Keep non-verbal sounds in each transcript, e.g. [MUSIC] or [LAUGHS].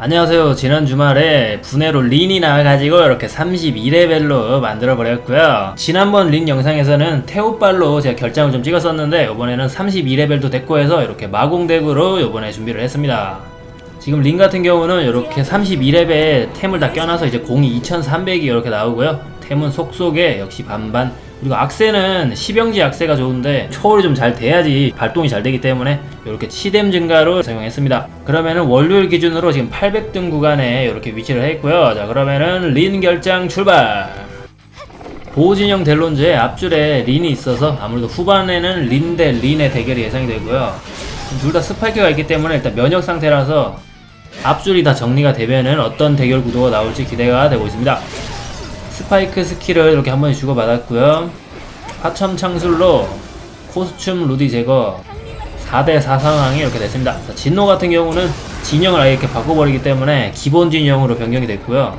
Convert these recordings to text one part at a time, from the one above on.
안녕하세요. 지난 주말에 분해로 린이 나와가지고 이렇게 32레벨로 만들어버렸고요. 지난번 린 영상에서는 태오빨로 제가 결장을 좀 찍었었는데 이번에는 32레벨도 됐고 해서 이렇게 마공덱으로 이번에 준비를 했습니다. 지금 린 같은 경우는 이렇게 32레벨 템을 다 껴놔서 이제 공이 2300이 이렇게 나오고요. 템은 속속에 역시 반반. 그리고 악세는 시병지 악세가 좋은데 초월이 좀 잘 돼야지 발동이 잘 되기 때문에 이렇게 치뎀 증가로 사용했습니다. 그러면은 월요일 기준으로 지금 800등 구간에 이렇게 위치를 했고요. 자 그러면은 린 결장 출발. 보호진영 델론즈의 앞줄에 린이 있어서 아무래도 후반에는 린 대 린의 대결이 예상이 되고요. 둘 다 스파이크가 있기 때문에 일단 면역 상태라서 앞줄이 다 정리가 되면은 어떤 대결 구도가 나올지 기대가 되고 있습니다. 스파이크 스킬을 이렇게 한 번에 주고받았고요. 하첨 창술로 코스튬 루디 제거 4대4 상황이 이렇게 됐습니다. 자, 진노 같은 경우는 진영을 아예 이렇게 바꿔버리기 때문에 기본 진영으로 변경이 됐고요.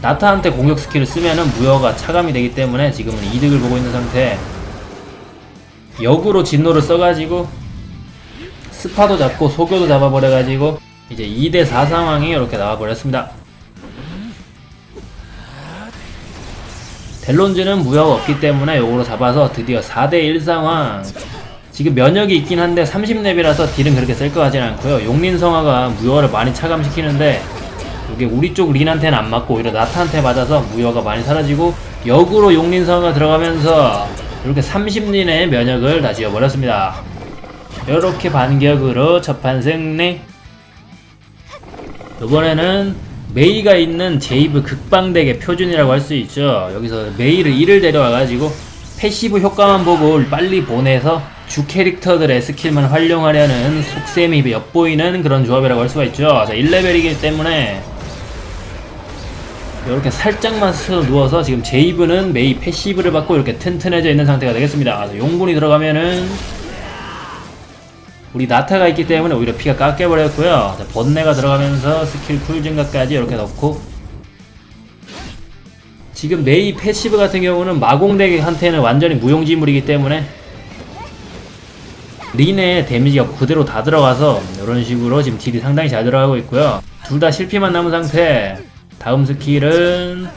나타한테 공격 스킬을 쓰면은 무효가 차감이 되기 때문에 지금은 이득을 보고 있는 상태. 역으로 진노를 써가지고 스파도 잡고 소교도 잡아버려가지고 이제 2대4 상황이 이렇게 나와버렸습니다. 델론즈는 무효가 없기 때문에 요거로 잡아서 드디어 4대1 상황. 지금 면역이 있긴 한데 30렙이라서 딜은 그렇게 셀것 같지는 않고요. 용린성화가 무효를 많이 차감시키는데 이게 우리 쪽 린한테는 안 맞고 오히려 나타한테 맞아서 무효가 많이 사라지고 역으로 용린성화가 들어가면서 이렇게 30린의 면역을 다 지워버렸습니다. 이렇게 반격으로 첫판 승리 이번에는 메이가 있는 제이브 극방덱의 표준이라고 할 수 있죠. 여기서 메이를 1을 데려와가지고 패시브 효과만 보고 빨리 보내서 주 캐릭터들의 스킬만 활용하려는 속셈이 엿보이는 그런 조합이라고 할 수가 있죠. 자, 1레벨이기 때문에 이렇게 살짝만 스쳐 누워서 지금 제이브는 메이 패시브를 받고 이렇게 튼튼해져 있는 상태가 되겠습니다. 자, 용분이 들어가면은 우리 나타가 있기 때문에 오히려 피가 깎여버렸고요. 자, 번뇌가 들어가면서 스킬 쿨 증가까지 이렇게 넣고 지금 메이 패시브 같은 경우는 마공덱한테는 완전히 무용지물이기 때문에 린의 데미지가 그대로 다 들어가서 이런 식으로 지금 딜이 상당히 잘 들어가고 있고요. 둘 다 실피만 남은 상태. 다음 스킬은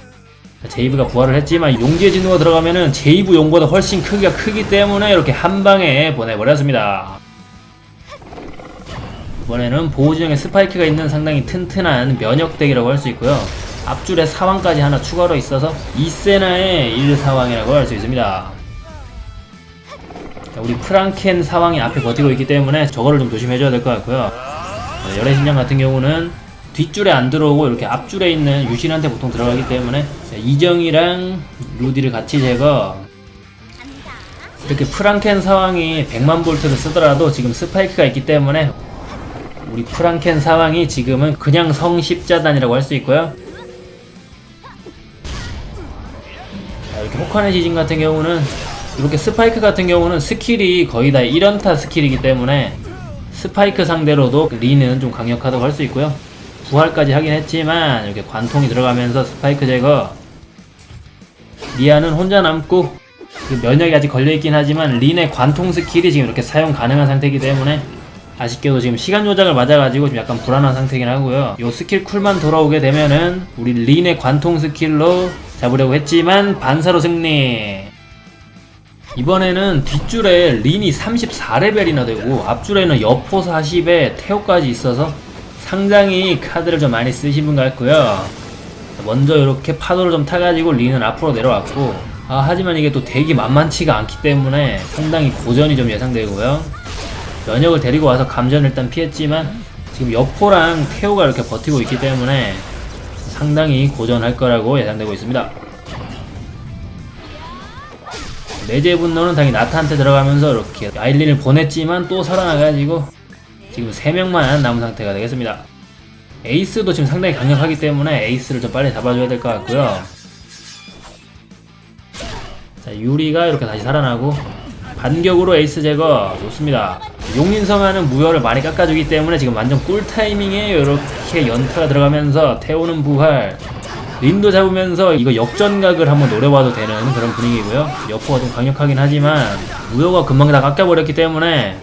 제이브가 부활을 했지만 용지의 진노가 들어가면은 제이브 용보다 훨씬 크기가 크기 때문에 이렇게 한 방에 보내버렸습니다. 이번에는 보호진영에 스파이크가 있는 상당히 튼튼한 면역덱이라고 할 수 있고요. 앞줄에 사왕까지 하나 추가로 있어서 이세나의 1사왕이라고 할 수 있습니다. 자, 우리 프랑켄 사왕이 앞에 버티고 있기 때문에 저거를 좀 조심해줘야 될 것 같고요. 자, 열애 신장 같은 경우는 뒷줄에 안 들어오고 이렇게 앞줄에 있는 유신한테 보통 들어가기 때문에 자, 이정이랑 루디를 같이 제거 이렇게 프랑켄 사왕이 100만 볼트를 쓰더라도 지금 스파이크가 있기 때문에 우리 프랑켄 사왕이 지금은 그냥 성십자단이라고 할 수 있고요. 자, 이렇게 호카네 지진 같은 경우는 이렇게 스파이크 같은 경우는 스킬이 거의 다 1연타 스킬이기 때문에 스파이크 상대로도 리는 좀 강력하다고 할 수 있고요. 부활까지 하긴 했지만 이렇게 관통이 들어가면서 스파이크 제거 리아는 혼자 남고 그 면역이 아직 걸려있긴 하지만 린의 관통 스킬이 지금 이렇게 사용 가능한 상태이기 때문에 아쉽게도 지금 시간 조작을 맞아가지고 좀 약간 불안한 상태긴 하고요. 요 스킬 쿨만 돌아오게 되면은 우리 린의 관통 스킬로 잡으려고 했지만 반사로 승리. 이번에는 뒷줄에 린이 34레벨이나 되고 앞줄에는 여포 40에 태오까지 있어서 상당히 카드를 좀 많이 쓰신 분 같고요. 먼저 이렇게 파도를 좀 타가지고 린은 앞으로 내려왔고 아, 하지만 이게 또 되게 만만치가 않기 때문에 상당히 고전이 좀 예상되고요. 면역을 데리고 와서 감전을 일단 피했지만 지금 여포랑 태오가 이렇게 버티고 있기 때문에 상당히 고전할 거라고 예상되고 있습니다. 내재 분노는 당연히 나타한테 들어가면서 이렇게 아일린을 보냈지만 또 살아나가지고 지금 3명만 남은 상태가 되겠습니다. 에이스도 지금 상당히 강력하기 때문에 에이스를 좀 빨리 잡아줘야 될 것 같고요. 자, 유리가 이렇게 다시 살아나고 반격으로 에이스 제거 좋습니다. 용린성하는 무효를 많이 깎아주기 때문에 지금 완전 꿀 타이밍에 이렇게 연타가 들어가면서 태우는 부활 린도 잡으면서 이거 역전각을 한번 노려봐도 되는 그런 분위기고요. 여포가 좀 강력하긴 하지만 무효가 금방 다 깎여버렸기 때문에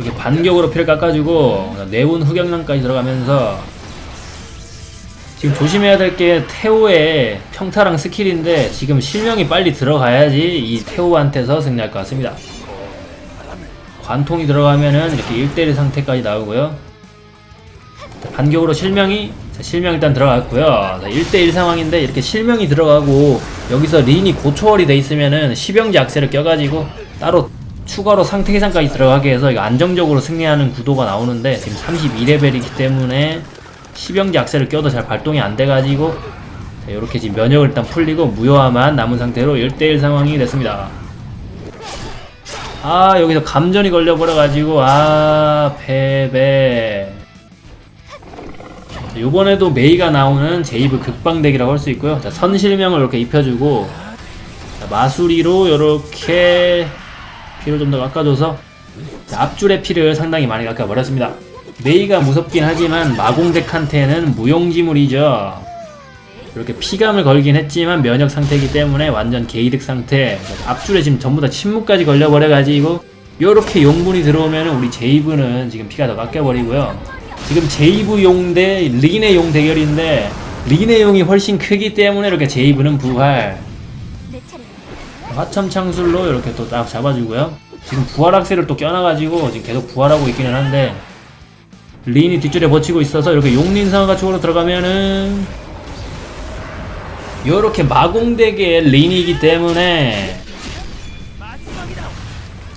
이렇게 반격으로 피를 깎아주고 네온 흑영란까지 들어가면서 지금 조심해야 될 게 태오의 평타랑 스킬인데 지금 실명이 빨리 들어가야지 이 태오한테서 승리할 것 같습니다. 관통이 들어가면은 이렇게 1대1 상태까지 나오고요. 자, 반격으로 실명이 자, 실명 일단 들어갔고요. 자, 1대1 상황인데 이렇게 실명이 들어가고 여기서 린이 고초월이 돼 있으면은 시병지 악셀을 껴가지고 따로 추가로 상태 계산까지 들어가게 해서 이거 안정적으로 승리하는 구도가 나오는데 지금 32레벨이기 때문에 시병지 악셀을 껴도 잘 발동이 안 돼가지고 자, 이렇게 지금 면역을 일단 풀리고 무효화만 남은 상태로 1대1 상황이 됐습니다. 아 여기서 감전이 걸려버려가지고 아 패배. 자, 요번에도 메이가 나오는 제이브 극방덱이라고 할 수 있고요. 자, 선실명을 이렇게 입혀주고 자, 마수리로 이렇게 피를 좀 더 깎아줘서 자, 앞줄의 피를 상당히 많이 깎아버렸습니다 메이가 무섭긴 하지만 마공덱한테는 무용지물이죠. 이렇게 피감을 걸긴 했지만 면역 상태이기 때문에 완전 게이득 상태. 앞줄에 지금 전부 다 침묵까지 걸려버려가지고 요렇게 용분이 들어오면 우리 제이브는 지금 피가 더 깎여버리고요. 지금 제이브 용대 린의 용 대결인데 린의 용이 훨씬 크기 때문에 이렇게 제이브는 부활. 화첨 창술로 이렇게 또 딱 잡아주고요. 지금 부활 악셀을 또 껴놔가지고 지금 계속 부활하고 있기는 한데 린이 뒷줄에 버티고 있어서 이렇게 용린 상황가 쪽으로 들어가면은 요렇게 마공덱의 린이기 때문에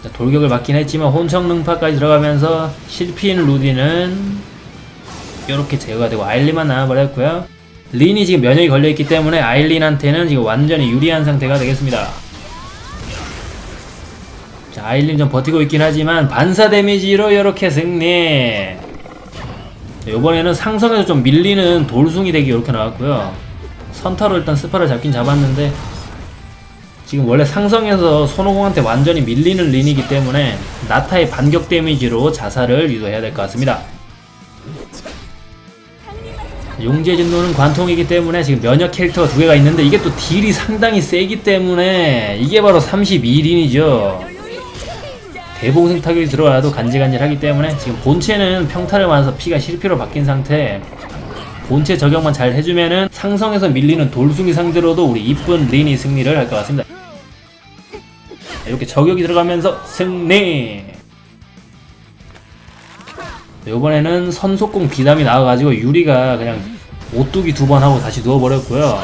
자, 돌격을 맞긴 했지만 혼청 능파까지 들어가면서 실피인 루디는 요렇게 제거가 되고 아일린만 남아버렸고요. 린이 지금 면역이 걸려있기 때문에 아일린한테는 지금 완전히 유리한 상태가 되겠습니다. 자 아일린 좀 버티고 있긴 하지만 반사 데미지로 이렇게 승리 자, 요번에는 상성에서 좀 밀리는 돌숭이 덱이 이렇게 나왔고요 선타로 일단 스파를 잡긴 잡았는데 지금 원래 상성에서 손오공한테 완전히 밀리는 린이기 때문에 나타의 반격 데미지로 자살을 유도해야 될 것 같습니다. 용지의 진노는 관통이기 때문에 지금 면역 캐릭터가 두 개가 있는데 이게 또 딜이 상당히 세기 때문에 이게 바로 32린이죠. 대봉생 타격이 들어와도 간질간질 하기 때문에 지금 본체는 평타를 맞아서 피가 실피로 바뀐 상태 본체 적용만 잘 해주면은 상성에서 밀리는 돌숭이 상대로도 우리 이쁜 린이 승리를 할 것 같습니다. 이렇게 저격이 들어가면서 승리! 이번에는 선속공 비담이 나와가지고 유리가 그냥 오뚜기 두 번 하고 다시 누워버렸고요.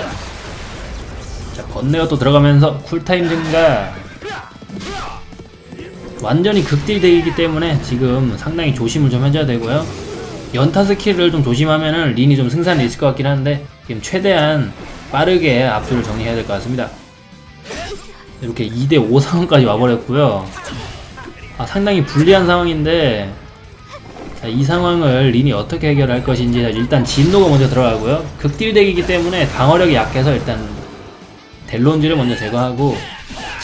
자, 번뇌가 또 들어가면서 쿨타임 증가. 완전히 극딜 덱이기 때문에 지금 상당히 조심을 좀 해줘야 되고요. 연타 스킬을 좀 조심하면은 린이 좀 승산이 있을 것 같긴 한데 지금 최대한 빠르게 앞줄을 정리해야 될 것 같습니다. 이렇게 2대5 상황까지 와버렸고요. 아, 상당히 불리한 상황인데 자, 이 상황을 린이 어떻게 해결할 것인지 자, 일단 진노가 먼저 들어가고요. 극딜 덱이기 때문에 방어력이 약해서 일단 델론지를 먼저 제거하고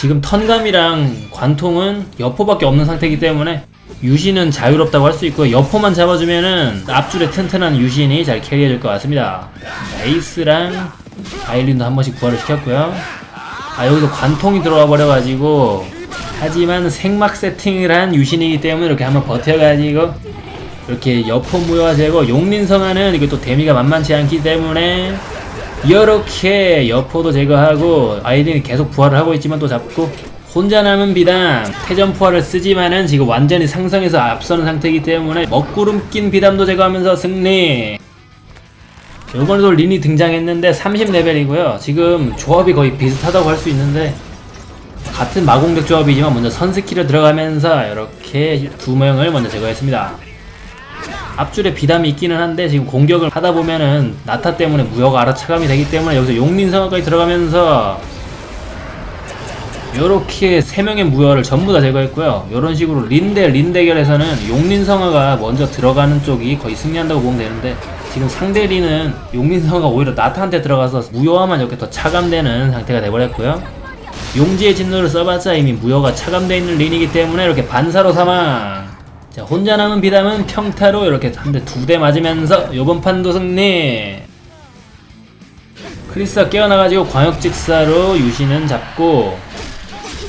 지금 턴감이랑 관통은 여포밖에 없는 상태이기 때문에 유신은 자유롭다고 할 수 있고 여포만 잡아주면은 앞줄에 튼튼한 유신이 잘 캐리해줄 것 같습니다. 에이스랑 아일린도 한 번씩 부활을 시켰고요. 아 여기서 관통이 들어와 버려가지고 하지만 생막 세팅을 한 유신이기 때문에 이렇게 한번 버텨가지고 이렇게 여포 무효화 제거 용린성화는 이게 또 데미가 만만치 않기 때문에 이렇게 여포도 제거하고 아이린이 계속 부활을 하고 있지만 또 잡고 혼자 남은 비담. 태전 포화를 쓰지만은 지금 완전히 상성에서 앞서는 상태이기 때문에 먹구름 낀 비담도 제거하면서 승리. 이번에도 린이 등장했는데 30레벨이고요. 지금 조합이 거의 비슷하다고 할 수 있는데 같은 마공격 조합이지만 먼저 선스킬을 들어가면서 이렇게 두 명을 먼저 제거했습니다 앞줄에 비담이 있기는 한데 지금 공격을 하다 보면은 나타 때문에 무효가 알아 차감이 되기 때문에 여기서 용린성화까지 들어가면서 요렇게 세 명의 무효를 전부 다 제거했고요. 요런 식으로 린대 린 대결에서는 용린성화가 먼저 들어가는 쪽이 거의 승리한다고 보면 되는데 지금 상대 린은 용린성화가 오히려 나타한테 들어가서 무효화만 이렇게 더 차감되는 상태가 돼버렸고요. 용지의 진노를 써봤자 이미 무효가 차감되어 있는 린이기 때문에 이렇게 반사로 사망. 자 혼자 남은 비담은 평타로 이렇게 한 대 두 대 맞으면서 요번 판도 승리. 크리스가 깨어나가지고 광역직사로 유신은 잡고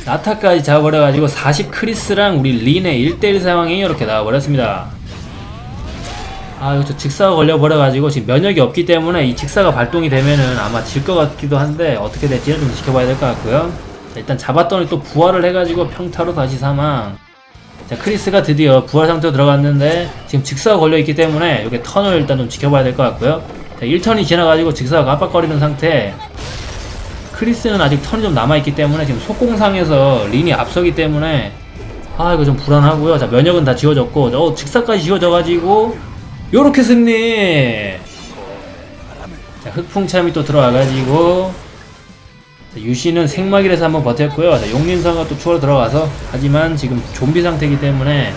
나타까지 잡아버려가지고 40 크리스랑 우리 린의 1대1 상황이 이렇게 나와버렸습니다. 아, 여기서 직사가 걸려버려가지고 지금 면역이 없기 때문에 이 직사가 발동이 되면은 아마 질 것 같기도 한데 어떻게 될지는 좀 지켜봐야 될 것 같고요. 자, 일단 잡았더니 또 부활을 해가지고 평타로 다시 사망. 자, 크리스가 드디어 부활 상태로 들어갔는데 지금 직사가 걸려있기 때문에 이게 턴을 일단 좀 지켜봐야 될 것 같고요. 자, 1턴이 지나가지고 직사가 깜빡거리는 상태. 크리스는 아직 턴이 좀 남아있기 때문에 지금 속공상에서 린이 앞서기 때문에 아 이거 좀 불안하고요. 자 면역은 다 지워졌고 어 직사까지 지워져가지고 요렇게 승리. 자 흑풍참이 또 들어와가지고 자, 유시는 생막이라서 한번 버텼고요. 자, 용민성가 또 추가로 들어가서 하지만 지금 좀비 상태이기 때문에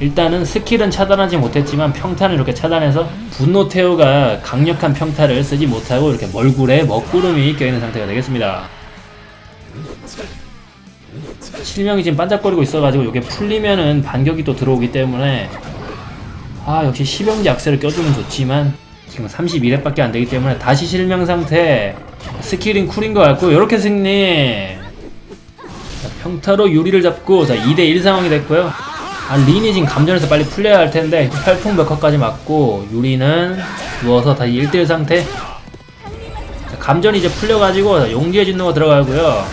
일단은 스킬은 차단하지 못했지만 평타는 이렇게 차단해서 분노 태우가 강력한 평타를 쓰지 못하고 이렇게 멀굴에 먹구름이 껴있는 상태가 되겠습니다. 실명이 지금 반짝거리고 있어가지고 이게 풀리면은 반격이 또 들어오기 때문에 아 역시 시병지 악세를 껴주면 좋지만 지금 31회밖에 안 되기 때문에 다시 실명 상태 스킬인 쿨인 것 같고 이렇게 승리. 자, 평타로 유리를 잡고 자 2대1 상황이 됐고요. 아 린이 지금 감전에서 빨리 풀려야 할 텐데 혈풍 몇 컷까지 맞고 유리는 누워서 다시 1대1 상태. 자, 감전이 이제 풀려가지고 자, 용기의 진노가 들어가고요.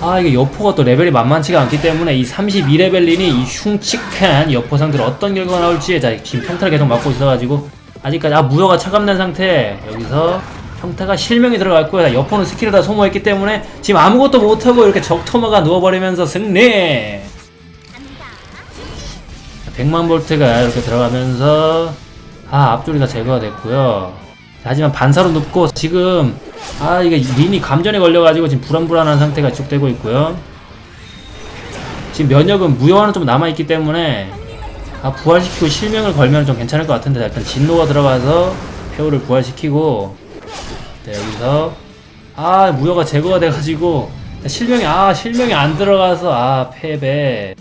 아 이게 여포가 또 레벨이 만만치가 않기 때문에 이 32레벨 린이 이 흉측한 여포 상대로 어떤 결과가 나올지 자 지금 평타를 계속 맞고 있어가지고 아직까지 아 무효가 차감된 상태. 여기서 평타가 실명이 들어갔고요. 자, 여포는 스킬을 다 소모했기 때문에 지금 아무것도 못하고 이렇게 적토마가 누워버리면서 승리! 100만 볼트가 이렇게 들어가면서 아 앞줄이 다 제거가 됐고요. 자, 하지만 반사로 눕고 지금 아 이게 린이 감전에 걸려가지고 지금 불안불안한 상태가 지속되고 있고요. 지금 면역은 무효화는 좀 남아있기 때문에 아 부활시키고 실명을 걸면 좀 괜찮을 것 같은데 자, 일단 진노가 들어가서 페오를 부활시키고 네 여기서 아 무효가 제거가 돼가지고 실명이 아 실명이 안 들어가서 아 패배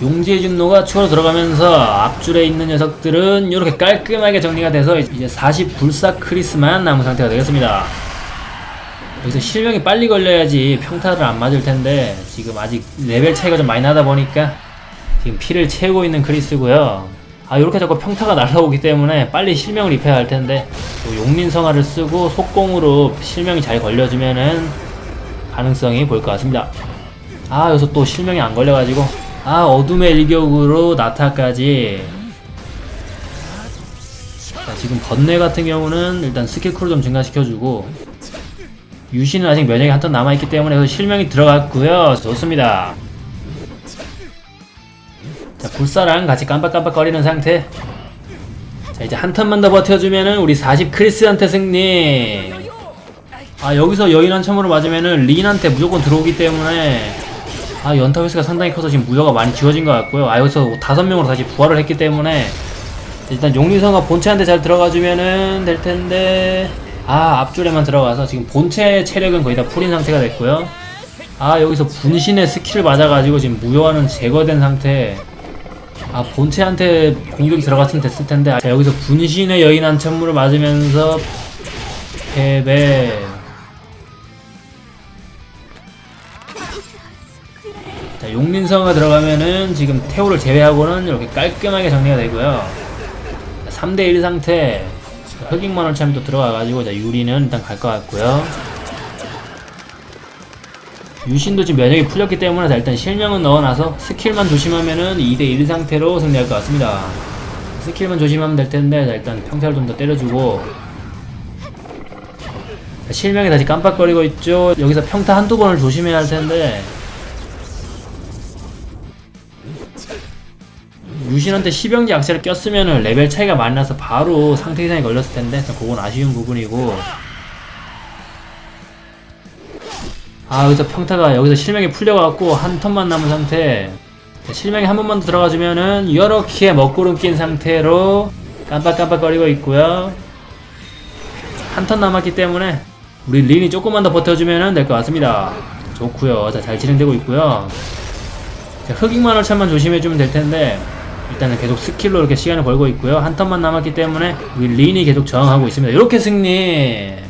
용지의 진노가 추가로 들어가면서 앞줄에 있는 녀석들은 이렇게 깔끔하게 정리가 돼서 이제 40 불사 크리스만 남은 상태가 되겠습니다. 여기서 실명이 빨리 걸려야지 평타를 안 맞을 텐데 지금 아직 레벨 차이가 좀 많이 나다 보니까 지금 피를 채우고 있는 크리스고요. 아 이렇게 자꾸 평타가 [LAUGHS] 날라오기 때문에 빨리 실명을 입혀야 할 텐데 또 용민성화를 쓰고 속공으로 실명이 잘 걸려주면은 가능성이 보일 것 같습니다. 아 여기서 또 실명이 안 걸려가지고. 아 어둠의 일격으로 나타까지. 자 지금 번뇌 같은 경우는 일단 스킬 쿨을 좀 증가시켜주고 유신은 아직 면역이 한 턴 남아있기 때문에 실명이 들어갔고요. 좋습니다 자 불사랑 같이 깜빡깜빡거리는 상태. 자 이제 한 턴만 더 버텨주면은 우리 40 크리스한테 승리. 아 여기서 여인 한 참으로 맞으면은 린한테 무조건 들어오기 때문에 아 연타 횟수가 상당히 커서 지금 무효가 많이 지워진 것 같고요. 아 여기서 다섯 명으로 다시 부활을 했기 때문에 일단 용리성과 본체한테 잘 들어가주면은 될 텐데 아 앞줄에만 들어가서 지금 본체 체력은 거의 다 풀인 상태가 됐고요. 아 여기서 분신의 스킬을 맞아가지고 지금 무효화는 제거된 상태 아 본체한테 공격이 들어갔으면 됐을 텐데 아, 자 여기서 분신의 여인 한 천물을 맞으면서 패배 자, 용민성가 들어가면은 지금 태우를 제외하고는 이렇게 깔끔하게 정리가 되고요. 3대1 상태. 흑익만원 참이 또 들어가가지고, 자, 유리는 일단 갈 것 같고요. 유신도 지금 면역이 풀렸기 때문에, 자, 일단 실명은 넣어놔서 스킬만 조심하면은 2대1 상태로 승리할 것 같습니다. 스킬만 조심하면 될 텐데, 자, 일단 평타를 좀 더 때려주고, 자, 실명이 다시 깜빡거리고 있죠. 여기서 평타 한두 번을 조심해야 할 텐데, 유신한테 시병지 악세를 꼈으면은 레벨 차이가 많이 나서 바로 상태 이상이 걸렸을 텐데 그건 아쉬운 부분이고 아 여기서 평타가 여기서 실명이 풀려갖고 한 턴만 남은 상태. 실명이 한 번만 더 들어가주면은 이렇게 먹구름 낀 상태로 깜빡깜빡거리고 있고요. 한 턴 남았기 때문에 우리 린이 조금만 더 버텨주면 될 것 같습니다. 좋고요. 자 잘 진행되고 있고요. 자, 흑익만월 참만 조심해주면 될 텐데 일단은 계속 스킬로 이렇게 시간을 벌고 있고요. 한 턴만 남았기 때문에 우리 린이 계속 저항하고 있습니다. 이렇게 승리